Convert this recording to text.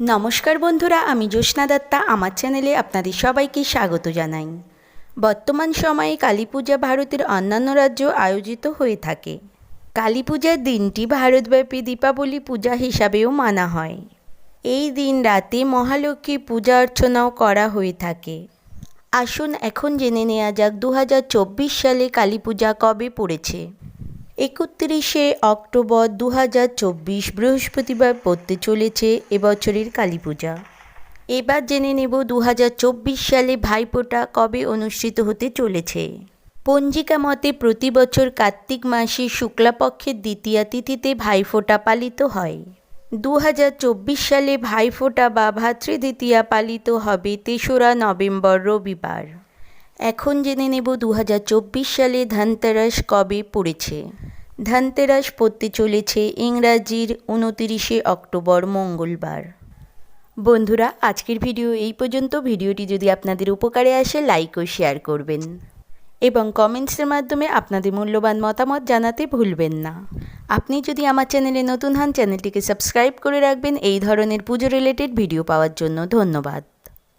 নমস্কার বন্ধুরা, আমি জ্যোৎস্না দত্তা। আমার চ্যানেলে আপনাদের সবাইকে স্বাগত জানাই। বর্তমান সময়ে কালী পূজা ভারতের অন্যান্য রাজ্য আয়োজিত হয়ে থাকে। কালী পূজার দিনটি ভারতব্যাপী দীপাবলি পূজা হিসাবেও মানা হয়। এই দিন রাতে মহালক্ষ্মী পূজা অর্চনাও করা হয়ে থাকে। আসুন এখন জেনে নেওয়া যাক দু হাজার চব্বিশ সালে কালী পূজা কবে পড়েছে। একত্রিশে অক্টোবর দু হাজার চব্বিশ বৃহস্পতিবার পড়তে চলেছে এবছরের কালী পূজা। এবার জেনে নেব দু হাজার চব্বিশ সালে ভাইফোঁটা কবে অনুষ্ঠিত হতে চলেছে। পঞ্জিকা মতে প্রতি বছর কার্তিক মাসে শুক্লাপক্ষের দ্বিতীয়া তিথিতে ভাইফোঁটা পালিত হয়। দু হাজার চব্বিশ সালে ভাইফোঁটা বা ভাতৃদ্বিতীয়া পালিত হবে তেসরা নভেম্বর রবিবার। এখন জেনে নেব দু হাজার চব্বিশ সালে ধনতেরাস কবে পড়েছে। ধনতেরাস পড়তে চলেছে ইংরাজির উনতিরিশে অক্টোবর মঙ্গলবার। বন্ধুরা, আজকের ভিডিও এই পর্যন্ত। ভিডিওটি যদি আপনাদের উপকারে আসে, লাইক ও শেয়ার করবেন। এবং কমেন্টসের মাধ্যমে আপনাদের মূল্যবান মতামত জানাতে ভুলবেন না। আপনি যদি আমার চ্যানেলে নতুন হন, চ্যানেলটিকে সাবস্ক্রাইব করে রাখবেন। এই ধরনের পুজো রিলেটেড ভিডিও পাওয়ার জন্য ধন্যবাদ।